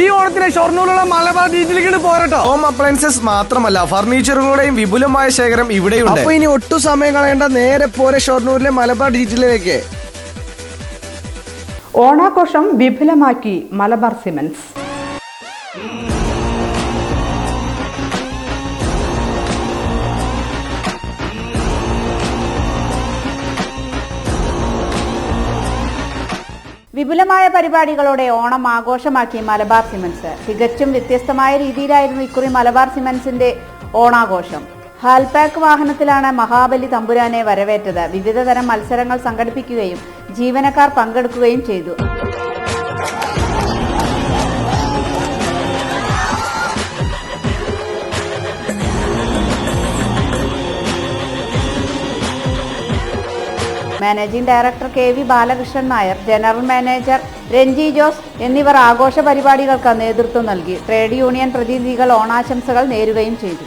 ഈ ഓണത്തിന് ഷൊർണൂരുള്ള മലബാർ ബീച്ചിലേക്ക് പോരട്ടോ. ഹോം അപ്ലയൻസസ് മാത്രമല്ല ഫർണിച്ചറുകളുടെയും വിപുലമായ ശേഖരം ഇവിടെയുണ്ട്. അപ്പൊ ഇനി ഒട്ടും സമയം കളയേണ്ട നേരെ പോരെ ഷൊർണൂരിലെ മലബാർ ബീച്ചിലേക്ക് ഓണാഘോഷം വിപുലമാക്കി മലബാർ സിമൻസ് വിപുലമായ പരിപാടികളോടെ ഓണം ആഘോഷമാക്കി മലബാർ സിമൻസ്. തികച്ചും വ്യത്യസ്തമായ രീതിയിലായിരുന്നു ഇക്കുറി മലബാർ സിമൻസിന്റെ ഓണാഘോഷം. ഹാൽപാക്ക് വാഹനത്തിലാണ് മഹാബലി തമ്പുരാനെ വരവേറ്റത്. വിവിധതരം മത്സരങ്ങൾ സംഘടിപ്പിക്കുകയും ജീവനക്കാർ പങ്കെടുക്കുകയും ചെയ്തു. Managing director K V Balakrishnan Nair general manager Ranji Jose എന്നിവർ ആഘോഷ പരിപാടികൾക്ക് നേതൃത്വം നൽകി. ട്രേഡ് യൂണിയൻ പ്രതിനിധികൾ ഓണാശംസകൾ നേരുകയും ചെയ്തു.